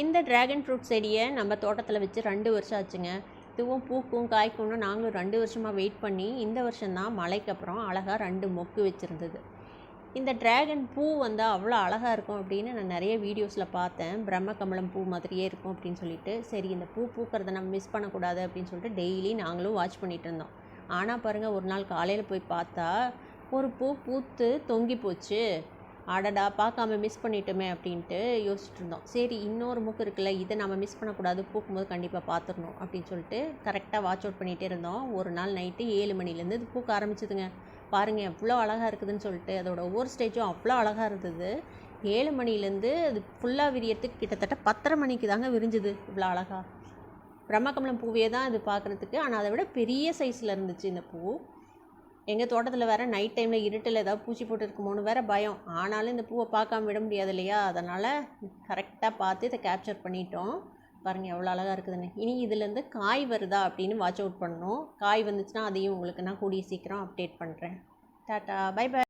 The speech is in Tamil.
இந்த ட்ராகன் ஃப்ரூட் செடியை நம்ம தோட்டத்தில் வச்சு ரெண்டு வருஷம் ஆச்சுங்க. இதுவும் பூக்கும் காய்க்கும்னு நாங்களும் ரெண்டு வருஷமாக வெயிட் பண்ணி இந்த வருஷம்தான் மழைக்கு அப்புறம் அழகாக ரெண்டு மொக்கு வச்சுருந்தது. இந்த ட்ராகன் பூ வந்து அவ்வளோ அழகாக இருக்கும் அப்படின்னு நான் நிறைய வீடியோஸில் பார்த்தேன். பிரம்ம கமலம் பூ மாதிரியே இருக்கும் அப்படின்னு சொல்லிட்டு சரி இந்த பூ பூக்கிறத நம்ம மிஸ் பண்ணக்கூடாது அப்படின்னு சொல்லிட்டு டெய்லி நாங்களும் வாட்ச் பண்ணிகிட்டு இருந்தோம். ஆனால் பாருங்கள் ஒரு நாள் காலையில் போய் பார்த்தா ஒரு பூ பூத்து தொங்கி போச்சு. அடடா பார்க்காம மிஸ் பண்ணிட்டோமே அப்படின்ட்டு யோசிச்சுட்டு இருந்தோம். சரி இன்னொரு முக்கு இருக்குல்ல இதை நம்ம மிஸ் பண்ணக்கூடாது பூக்கும்போது கண்டிப்பாக பார்த்துடணும் அப்படின்னு சொல்லிட்டு கரெக்டாக வாட்ச் அவுட் பண்ணிகிட்டே இருந்தோம். ஒரு நாள் நைட்டு ஏழு மணிலேருந்து இது பூக்க ஆரம்பிச்சிதுங்க. பாருங்கள் எவ்வளோ அழகாக இருக்குதுன்னு சொல்லிட்டு அதோட ஒவ்வொரு ஸ்டேஜும் அவ்வளோ அழகாக இருந்தது. ஏழு மணிலேருந்து அது ஃபுல்லாக விரியறதுக்கு கிட்டத்தட்ட பத்தரை மணிக்கு தாங்க விரிஞ்சுது இவ்வளோ அழகாக பிரம்மகமலம் பூவே தான் இது பார்க்குறதுக்கு. ஆனால் அதை விட பெரிய சைஸில் இருந்துச்சு இந்த பூ. எங்கள் தோட்டத்தில் வேறு நைட் டைமில் இருட்டில் ஏதாவது பூச்சி போட்டு இருக்குமோன்னு வேறு பயம். ஆனாலும் இந்த பூவை பார்க்காம விட முடியாது இல்லையா? அதனால் கரெக்டாக பார்த்து இதை கேப்சர் பண்ணிட்டோம். பாருங்கள் எவ்வளோ அழகாக இருக்குதுன்னு. இனி இதுலேருந்து காய் வருதா அப்படின்னு வாட்ச் அவுட் பண்ணணும். காய் வந்துச்சுன்னா அதையும் உங்களுக்கு நான் கூடிய சீக்கிரம் அப்டேட் பண்ணுறேன் டாட்டா பை பை